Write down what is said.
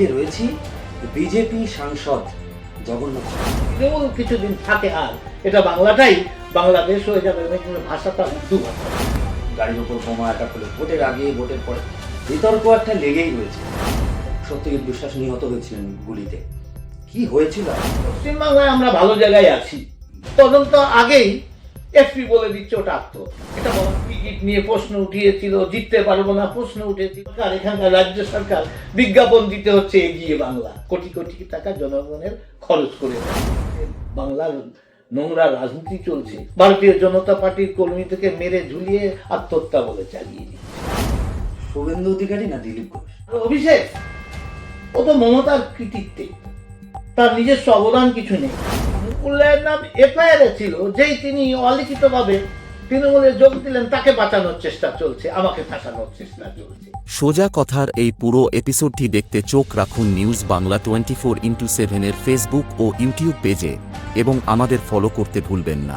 আজকে রয়েছি বিজেপি সাংসদ জগন্নাথ তৃণমূল কিছুদিন থাকে আর। এটা বাংলাটাই। বাংলাদেশ হয়ে যাবে ভাষাটা উর্দু ভাষা। গাড়ির ওপর বোমা অ্যাটাক হলো ভোটের আগে, ভোটের পরে। বিতর্ক একটা লেগেই রয়েছে। সত্যজিৎ বিশ্বাস নিহত হয়েছিলেন গুলিতে। কি হয়েছিল? পশ্চিমবাংলায় আমরা ভালো জায়গায় আছি। তদন্ত আগেই এফপি বলে দিচ্ছে ওটা আত্ম। এটা বলা টিকিট নিয়ে প্রশ্ন উঠিয়েছিল জিততে পারব না প্রশ্ন উঠেছিল। আর এখানকার রাজ্য সরকার বিজ্ঞাপন দিতে হচ্ছে এগিয়ে বাংলা। কোটি কোটি টাকা জনগণের খরচ করে বাংলার নোংরা রাজনীতি চলছে। ভারতীয় জনতা পার্টির কর্মী থেকে মেরে ঝুলিয়ে আত্মহত্যা বলে চালিয়ে দিচ্ছে। শুভেন্দু অধিকারী না দিলীপ ঘোষ? অভিষেক ও তো মমতার কৃতিত্বে। তার নিজস্ব অবদান কিছু নেই। মুকুল্লায়ের নাম এফআইআর ছিল, যেই তিনি অলিখিতভাবে তৃণমূলে যোগ দিলেন, তাকে বাঁচানোর চেষ্টা চলছে, আমাকে ফাঁসানোর চেষ্টা চলছে। সোজা কথার এই পুরো এপিসোডটি দেখতে চোখ রাখুন news Bangla twenty four into সেভেনের ফেসবুক ও ইউটিউব পেজে, এবং আমাদের ফলো করতে ভুলবেন না।